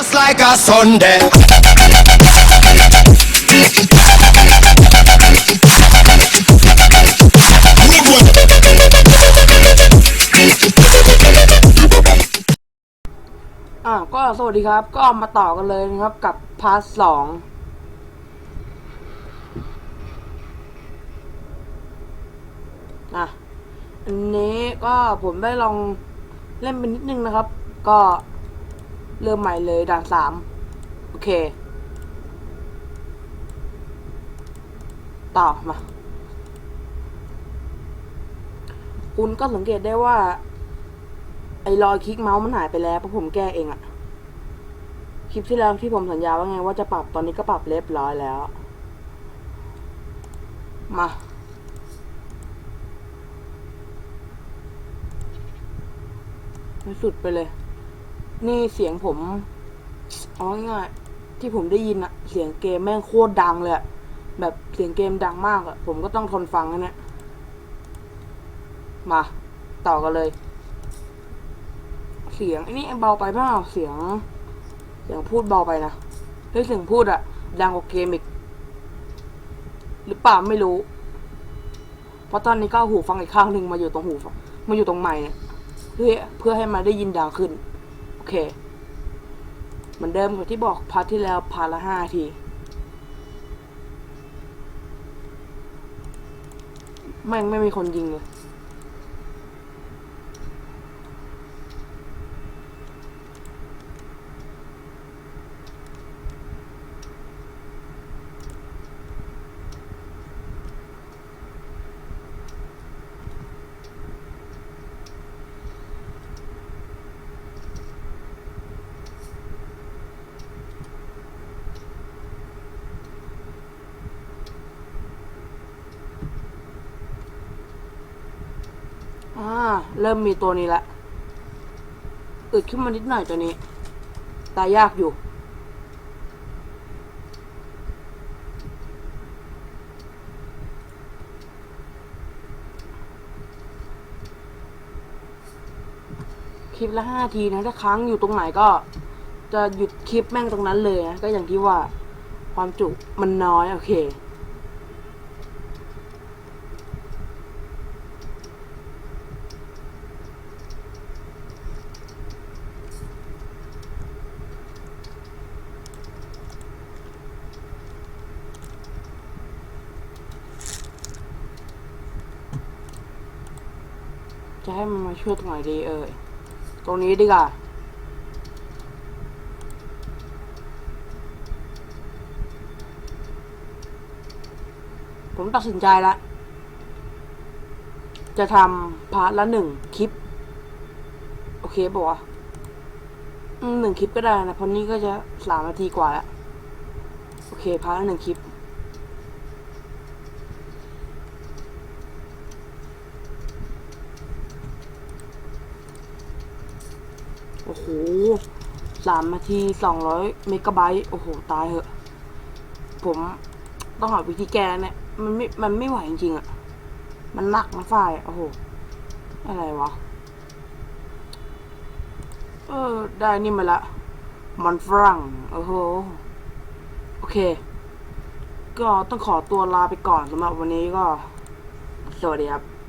Just like a Sunday. อ่าก็สวัสดีครับ ก็มาต่อกันเลยนะครับกับพาร์ทสองอะ อันนี้ก็ผมได้ลองเล่นไปนิดนึงนะครับ ก็ เริ่มใหม่เลยด่านสามโอเค ต่อมา คุณก็สังเกตได้ว่า ไอ้รอยคลิกเมาส์มันหายไปแล้วเพราะผมแก้เองอะคลิปที่แล้วที่ผมสัญญาว่าไงว่าจะปรับตอนนี้ก็ปรับเรียบร้อยแล้ว มาไม่สุดไปเลย นี่เสียงผมเอาง่ายๆที่ผมได้ยินอะเสียงเกมแม่งโคตรดังเลยแบบเสียงเกมดังมากอะผมก็ต้องทนฟังนะเนี่ยมา ต่อกันเลย เสียงไอ้นี่เบาไปเปล่าเสียง เสียงพูดเบาไปนะเฮ้ยเสียงพูดอะดังกว่าเกมอีกหรือเปล่าไม่รู้ เพราะตอนนี้ก็หูฟังอีกข้างหนึ่งมาอยู่ตรงหูฟังมาอยู่ตรงไมค์เนี่ยเพื่อเพื่อให้มันได้ยินดังขึ้น เค เหมือนเดิมกับที่บอกพาร์ทที่แล้วพาร์ทละห้าที แม่งไม่มีคนยิงเลย อ่าเริ่มมีตัวนี้ละอึดขึ้นมานิดหน่อยตัวนี้ ตายยากอยู่ คลิปละห้าทีนะ ถ้าค้างอยู่ตรงไหนก็ จะหยุดคลิปแม่งตรงนั้นเลยนะ ก็อย่างที่ว่าความจุมันน้อย โอเค จะให้มันมาช่วยตรงไหนดีเอ่ย ตรงนี้ดีกว่า ผมตัดสินใจแล้ว จะทำพาร์ทละหนึ่งคลิป โอเคบอกว่าหนึ่งคลิปก็ได้นะ เพราะนี่ก็จะสามนาทีกว่าแล้ว โอเค พาร์ทละหนึ่งคลิป โอ้โหสามนาทีสองร้อยเมกะไบต์โอ้โห ตายเหอะ ผมต้องหาวิธีแก้เนี่ย มันไม่ มันไม่ไหวจริงๆอะมันหนักนะฝ่าย โอ้โห อะไรวะ เออ ได้นี่มาละ มันฝรั่ง โอ้โห โอเค ก็ต้องขอตัวลาไปก่อนสำหรับวันนี้ก็ สวัสดีครับ